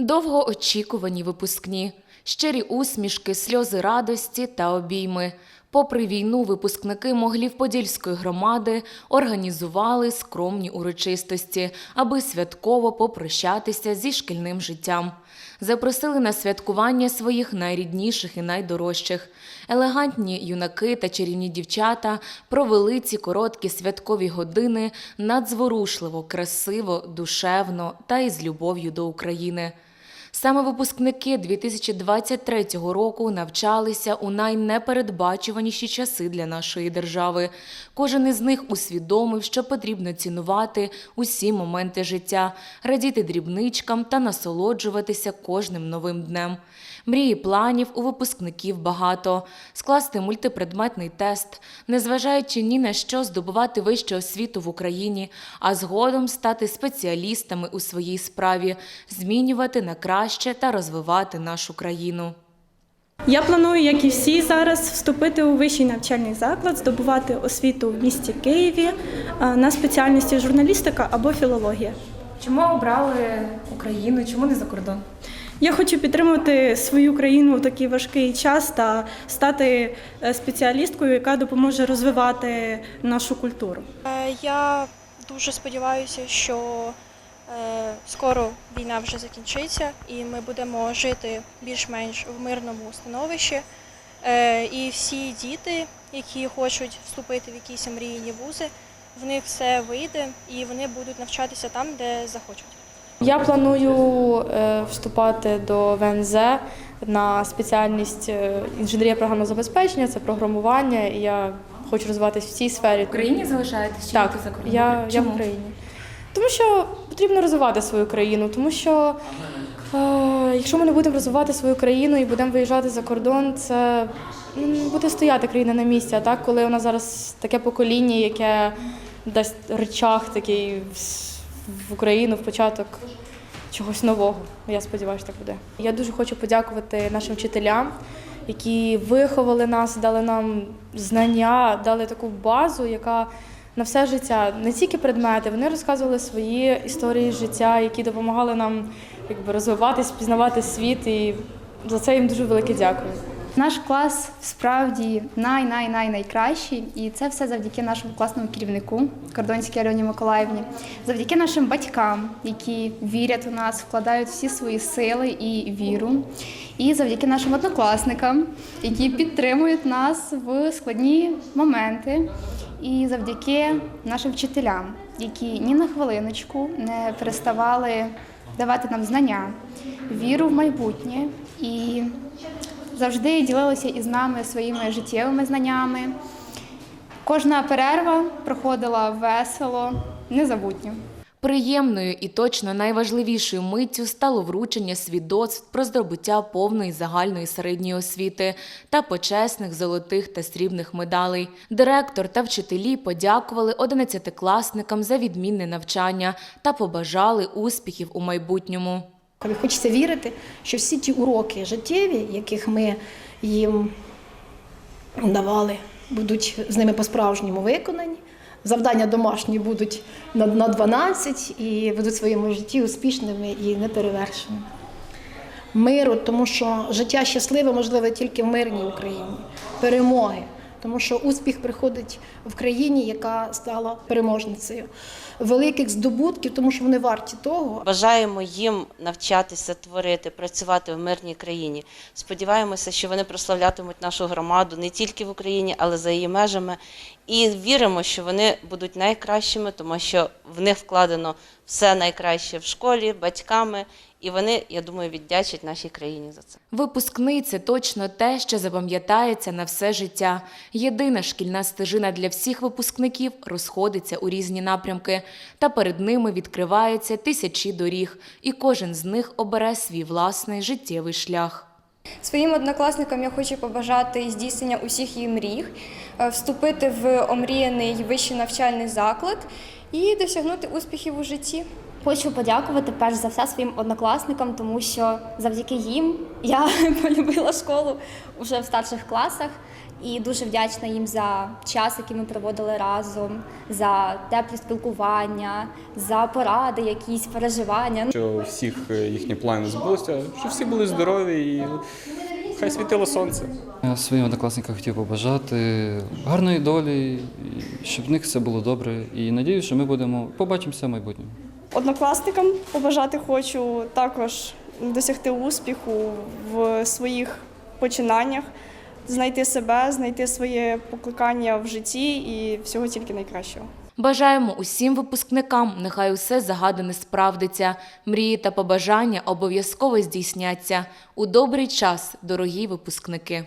Довгоочікувані випускні, щирі усмішки, сльози радості та обійми. Попри війну, випускники Моглів-Подільської громади організували скромні урочистості, аби святково попрощатися зі шкільним життям. Запросили на святкування своїх найрідніших і найдорожчих. Елегантні юнаки та чарівні дівчата провели ці короткі святкові години надзворушливо, красиво, душевно та із любов'ю до України. Саме випускники 2023 року навчалися у найнепередбачуваніші часи для нашої держави. Кожен із них усвідомив, що потрібно цінувати усі моменти життя, радіти дрібничкам та насолоджуватися кожним новим днем. Мрії планів у випускників багато скласти мультипредметний тест, незважаючи ні на що здобувати вищу освіту в Україні, а згодом стати спеціалістами у своїй справі, змінювати на краще та розвивати нашу країну. Я планую, як і всі зараз, вступити у вищий навчальний заклад, здобувати освіту в місті Києві на спеціальності журналістика або філологія. Чому обрали Україну? Чому не за кордон? Я хочу підтримувати свою країну в такий важкий час та стати е, спеціалісткою, яка допоможе розвивати нашу культуру. Е, Я дуже сподіваюся, що е, скоро війна вже закінчиться і ми будемо жити більш-менш в мирному становищі. Е, І всі діти, які хочуть вступити в якісь мрійні вузи, в них все вийде і вони будуть навчатися там, де захочуть. Я планую е, вступати до ВНЗ на спеціальність е, інженерія програмного забезпечення, це програмування, і я хочу розвиватися в цій сфері. В Україні залишаєтесь чи Так, їдете за кордон? я, я в Україні. Тому що потрібно розвивати свою країну, тому що е, якщо ми не будемо розвивати свою країну і будемо виїжджати за кордон, це буде стояти країна на місці. А так, коли у нас зараз таке покоління, яке дасть речах такий в Україну в початок чогось нового. Я сподіваюся, так буде. Я дуже хочу подякувати нашим вчителям, які виховали нас, дали нам знання, дали таку базу, яка на все життя, не тільки предмети, вони розказували свої історії життя, які допомагали нам якби, розвиватись, пізнавати світ. І за це їм дуже велике дякую. Наш клас справді най-най-най найкращий, і це все завдяки нашому класному керівнику Кордонській Альоні Миколаївні, завдяки нашим батькам, які вірять у нас, вкладають всі свої сили і віру, і завдяки нашим однокласникам, які підтримують нас в складні моменти, і завдяки нашим вчителям, які ні на хвилиночку не переставали давати нам знання, віру в майбутнє і завжди ділилися із нами своїми життєвими знаннями. Кожна перерва проходила весело, незабутньо. Приємною і точно найважливішою миттю стало вручення свідоцтв про здобуття повної загальної середньої освіти та почесних золотих та срібних медалей. Директор та вчителі подякували одинадцятикласникам за відмінне навчання та побажали успіхів у майбутньому. Хочеться вірити, що всі ті уроки життєві, яких ми їм давали, будуть з ними по-справжньому виконані. Завдання домашні будуть на, на 12 і будуть в своєму житті успішними і неперевершеними. Миру, тому що життя щасливе можливе тільки в мирній Україні, перемоги. Тому що успіх приходить в країні, яка стала переможницею. Великих здобутків, тому що вони варті того, Бажаємо їм навчатися творити, працювати в мирній країні. Сподіваємося, що вони прославлятимуть нашу громаду не тільки в Україні, але за її межами. І віримо, що вони будуть найкращими, тому що в них вкладено все найкраще в школі, батьками, і вони, я думаю, віддячать нашій країні за це. Випускний точно те, що запам'ятається на все життя. Єдина шкільна стежина для всіх випускників розходиться у різні напрямки, та перед ними відкриваються тисячі доріг, і кожен з них обере свій власний життєвий шлях. Своїм однокласникам я хочу побажати здійснення усіх її мрій, е, вступити в омріяний вищий навчальний заклад і досягнути успіхів у житті. Хочу подякувати перш за все своїм однокласникам, тому що завдяки їм я полюбила школу вже в старших класах і дуже вдячна їм за час, який ми проводили разом, за теплі спілкування, за поради, якісь переживання. що всіх е, їхні плани збулися, що всі були здорові і хай світило сонце. Я своїм однокласникам хотів побажати гарної долі, щоб в них все було добре. І надію, що ми будемо побачимося в майбутньому. Однокласникам побажати хочу також досягти успіху в своїх починаннях, знайти себе, знайти своє покликання в житті і всього тільки найкращого. Бажаємо усім випускникам, нехай усе загадане справдиться. Мрії та побажання обов'язково здійсняться. У добрий час, дорогі випускники.